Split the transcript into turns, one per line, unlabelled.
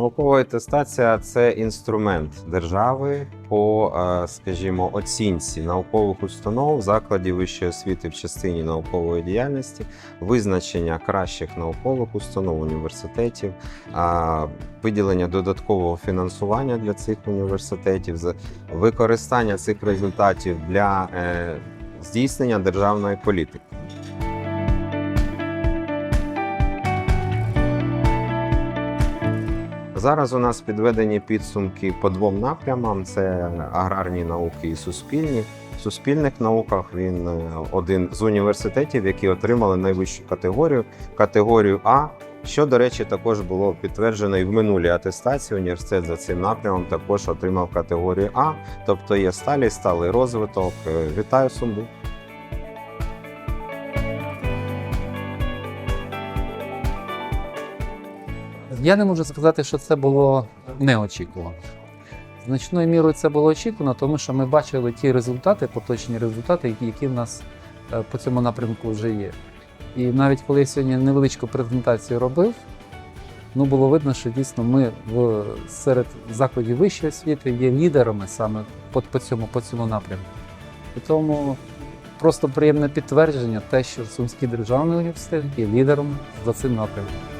Наукова атестація це інструмент держави по, е, скажімо, оцінці наукових установ, закладів вищої освіти в частині наукової діяльності, визначення кращих наукових установ університетів, виділення додаткового фінансування для цих університетів, використання цих результатів для е, здійснення державної політики. Зараз у нас підведені підсумки по двом напрямам: це аграрні науки і суспільні. В суспільних науках він е, один з університетів, які отримали найвищу категорію, категорію А. Що, до речі, також було підтверджено і в минулій атестації. Університет за цим напрямом також отримав категорію А, тобто є сталий, сталий розвиток. Е, Вітаю Сумбу.
Я не можу сказати, що це було неочікувано. Значною мірою це було очікувано, тому що ми бачили ті результати, поточні результати, які- в нас е, по цьому напрямку вже є. І навіть коли я сьогодні невеличку презентацію робив, ну було видно, що дійсно ми в, серед закладів вищої освіти є лідерами саме по, по, цьому, по цьому напрямку. І тому просто приємне підтвердження те, що Сумський державний університет є лідером за цим напрямком.